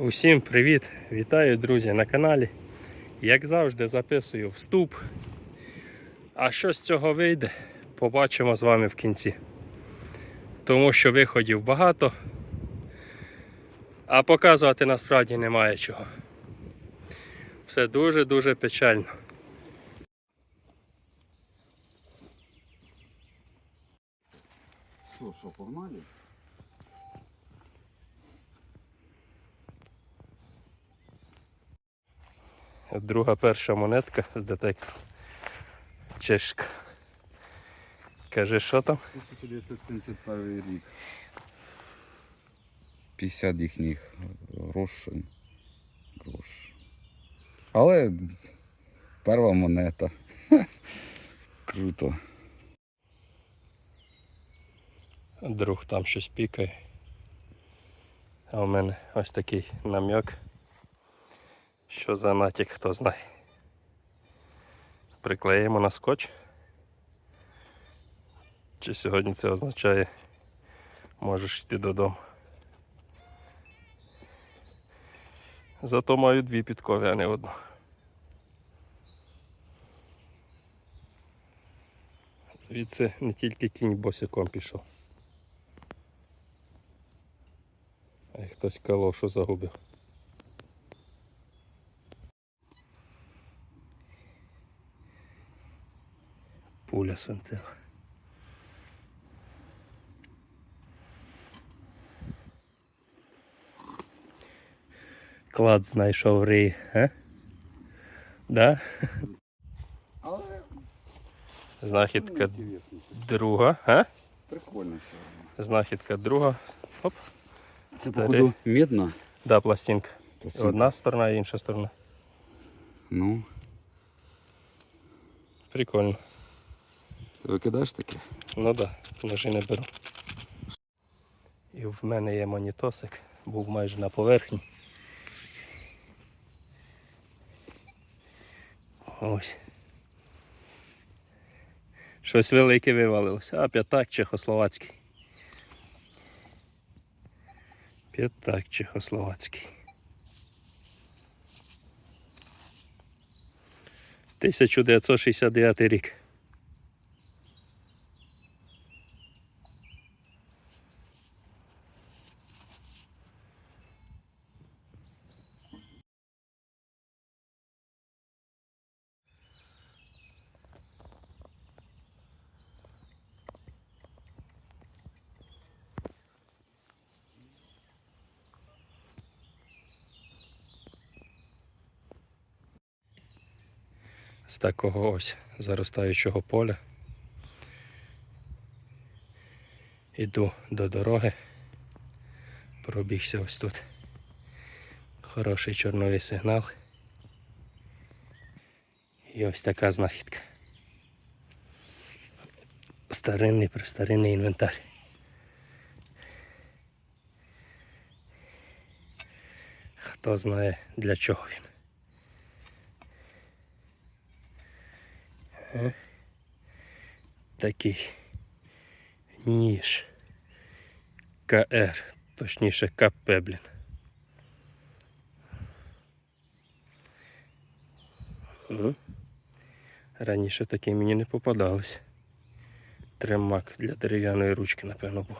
Усім привіт! Вітаю, друзі, на каналі. Як завжди, записую вступ. А що з цього вийде, побачимо з вами в кінці. Тому що виходів багато, а показувати насправді немає чого. Все дуже-дуже печально. Що, що, погнали? Друга перша монетка з детектору. Чешка. Кажи, що там? 1971 рік. 50 їхніх грошей. Грош. Але перша монета. Круто. Друг там щось пікає. А у мене ось такий нам'як. Що за натяк, хто знає. Приклеїмо на скотч. Чи сьогодні це означає можеш йти додому. Зато маю дві підкови, а не одну. Звідси не тільки кінь босиком пішов. А й хтось калошу загубив. Пуля свинцева. Клад знайшов рий, а? Да? Але Знахідка інтересно. друга, а? Прикольно все. Знахідка друга. Оп. Це походу медна. Да, пластинка. Пластинка. Одна сторона і інша сторона. Ну, Прикольно. Ти викидаєш таке? Ну так, да, ножи не беру. І в мене є монітосик, був майже на поверхні. Ось. Щось велике вивалилося. А п'ятак чехословацький. П'ятак чехословацький. 1969 рік. З такого ось заростаючого поля. Іду до дороги. Пробігся ось тут. Хороший чорновий сигнал. І ось така знахідка. Старинний престаринний інвентар. Хто знає для чого він. Е? Такий ніж. КР, точніше КП, блін. Раніше такі мені не попадались. Тримак для дерев'яної ручки, напевно, був.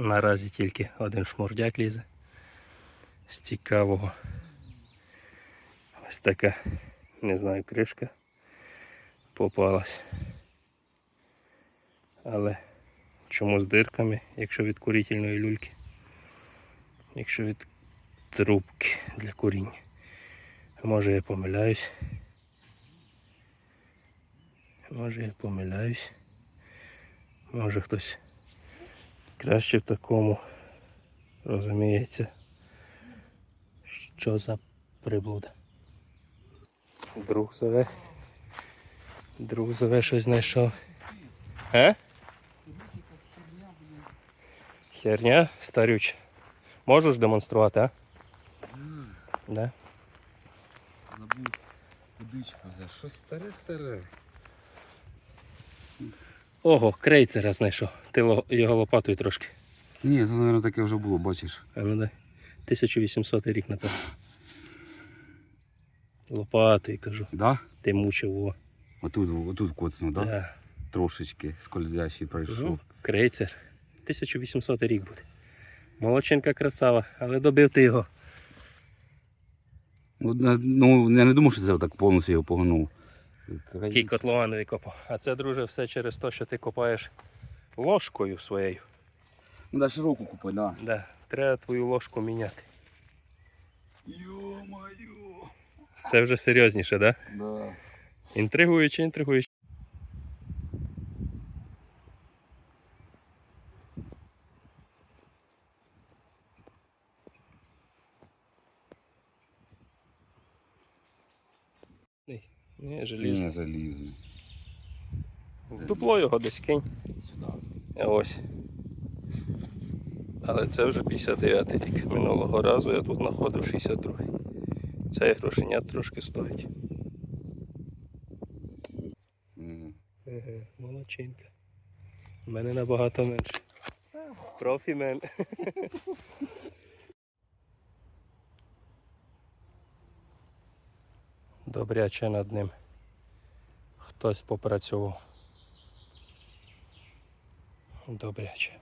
Наразі тільки один шмурдяк лізе. З цікавого. Ось така, не знаю, кришка попалась. Але чому з дирками, якщо від курительної люльки, якщо від трубки для куріння. Може я помиляюсь. Може я помиляюсь. Може хтось краще в такому розуміється, що за приблуда. Друг зове. Друг зове щось знайшов. А? Херня старюча. Можеш демонструвати, а? Да? Забув водичку взяти. Щось старе старе. Ого, крейцера знайшов. Ти його лопатою трошки. Ні, це, мабуть, таке вже було, бачиш. А ну дай. 1800 рік, напевно. Лопатою кажу. Да? Ти мучив о. Отут, отут коцнув, да? Да. Трошечки скользящий пройшов. Крейцер. 1800 рік буде. Молодчинка красава, але добив ти його. Ну, ну, я не думав, що це так повністю його погнув. Який котлован викопав. А це, друже, все через те, що ти копаєш ложкою своєю. Ну, да, широку купи, да. Да. Треба твою ложку міняти. Йо-моє. Це вже серйозніше, да? Да. Інтригуюче, інтригуюче. Ні, залізний. В дупло його десь кинь. Сюди. Ось. Але це вже 59 рік. Минулого разу я тут знаходив 62-й. Цей грошенят трошки стоїть. Мгм. Молодчинка. У мене набагато менше. Профімен. Добряче над ним. Хтось попрацював. Добряче.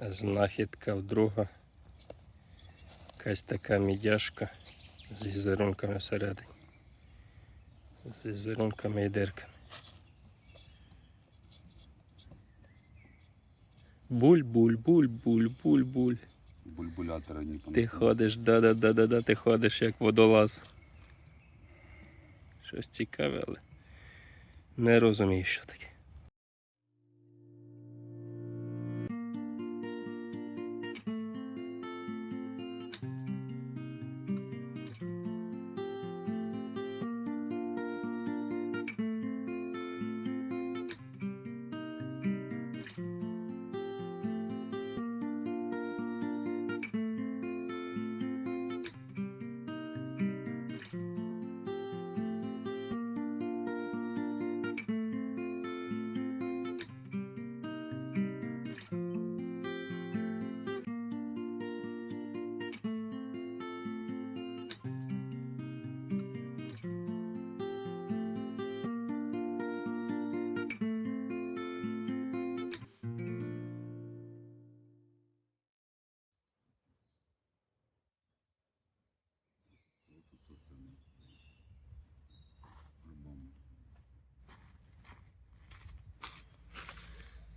Знахідка вдруга. Якась така мідяшка з візерунками всередині. З візерунками і дирками. Буль, буль, буль, буль, буль, буль. Бульбулятора не Ти ходиш, да-да-да-да-да, ти ходиш як водолаз. Щось цікаве, але не розумію, що таке.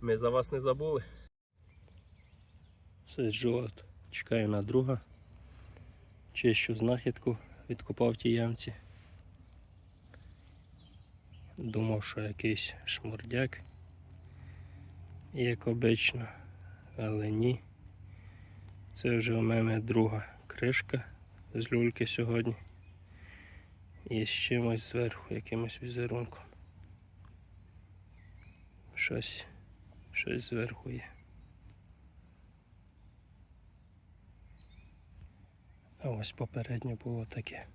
Ми за вас не забули. Сиджу от, чекаю на друга. Чищу знахідку, відкопав в тій ямці. Думав, що якийсь шмурдяк, як обично, але ні. Це вже у мене друга кришка з люльки сьогодні. І з чимось зверху, якимось візерунком. Щось Щось зверху є. А ось попередньо було таке.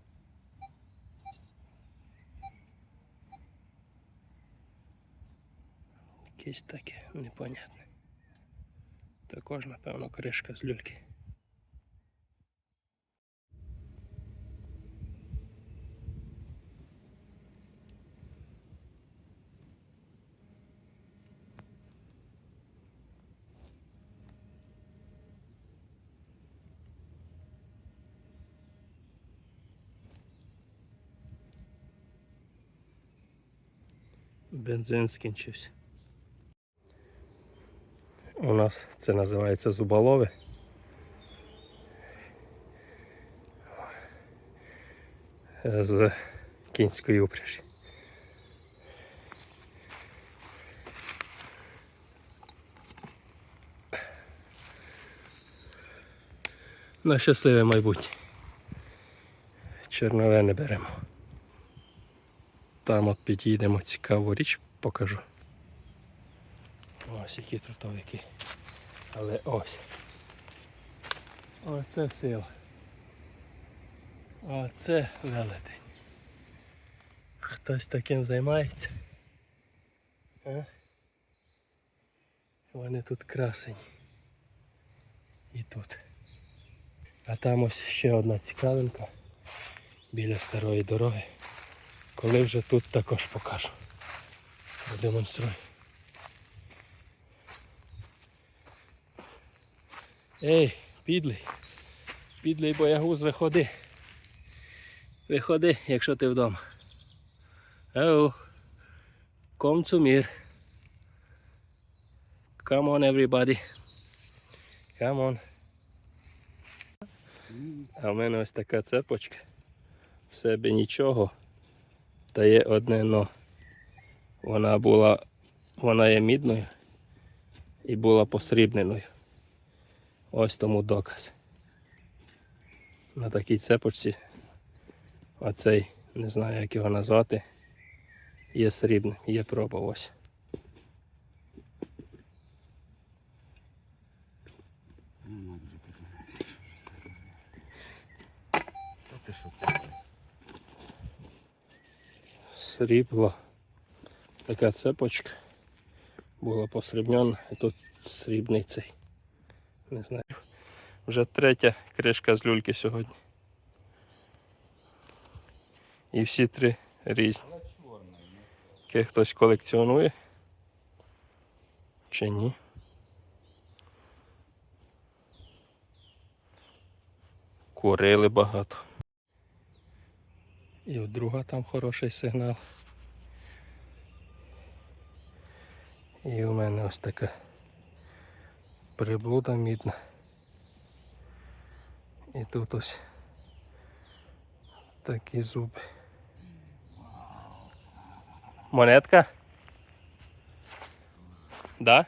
Якесь таке непонятне. Також, напевно, кришка з люльки. Бензин скінчився. У нас це називається зуболови. З кінської упряжі. На щасливе майбутнє. Чорнове не беремо. Там от підійдемо, цікаву річ покажу. Ось які трутовики. Але ось. Оце сила. Оце велетень. Хтось таким займається. А? Вони тут красені. І тут. А там ось ще одна цікавинка біля старої дороги. Коли вже тут також покажу. Продемонструю. Ей, підлий. Підлий боягуз, виходи. Виходи, якщо ти вдома. Ау. Come to me. Come on everybody. Come on. А в мене ось така цепочка. В себе нічого. Та є одне но. Вона була. Вона є мідною і була посрібненою. Ось тому доказ. На такій цепочці. Оцей, не знаю як його назвати. Є срібним, є проба ось. Ну, вже подивимося, що ж це. Та ти що це? Срібло. Така цепочка. Була посрібнена, і тут срібний цей. Не знаю. Вже третя кришка з люльки сьогодні. І всі три різні. Яке хтось колекціонує. Чи ні? Курили багато. І от друга там хороший сигнал. І у мене ось така приблуда мідна. І тут ось такі зуби. Монетка? Да?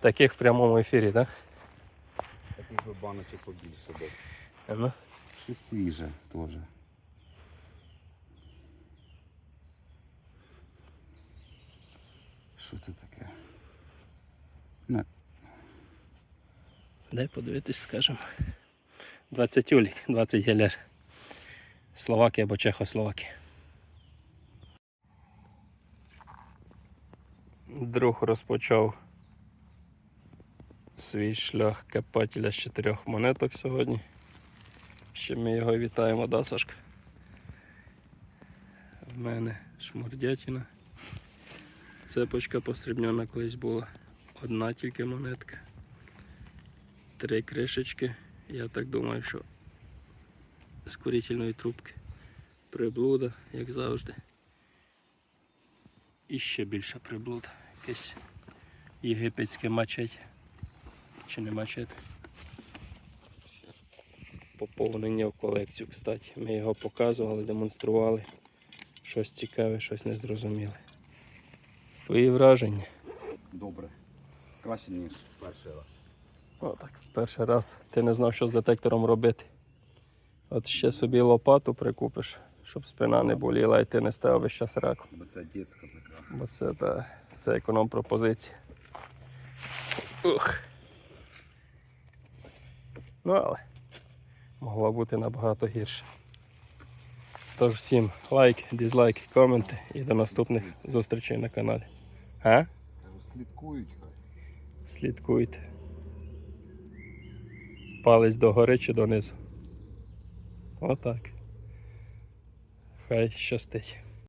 Таких в прямому ефірі, да? Би баночок побільше було. А ну. Щось свіже теж. Що це таке? Не, Дай подивитись, скажемо. 20 улік, 20 гелер. Словакія або Чехословакія. Друг розпочав свій шлях копателя з чотирьох монеток сьогодні. Ще ми його вітаємо, да, Сашка? В мене шмурдятіна. Цепочка пострібнена колись була. Одна тільки монетка. Три кришечки. Я так думаю, що з курительної трубки. Приблуда, як завжди. І ще більша приблуда. Якесь єгипетське мачете. Чи не мачете? Поповнення в колекцію, кстати. Ми його показували, демонстрували. Щось цікаве, щось незрозуміле. Твої враження. добре. Краще, ніж перший раз. Отак, в перший раз ти не знав, що з детектором робити. От ще собі лопату прикупиш, щоб спина не боліла і ти не ставив весь час раку. Бо це дітська така. Бо це, та, це економ пропозиція. Ух. Ну але могло бути набагато гірше. Тож всім лайк, дизлайк, коменти і до наступних зустрічей на каналі. А? Слідкують хай. Слідкуйте. Палець догори чи донизу. Отак. Хай щастить.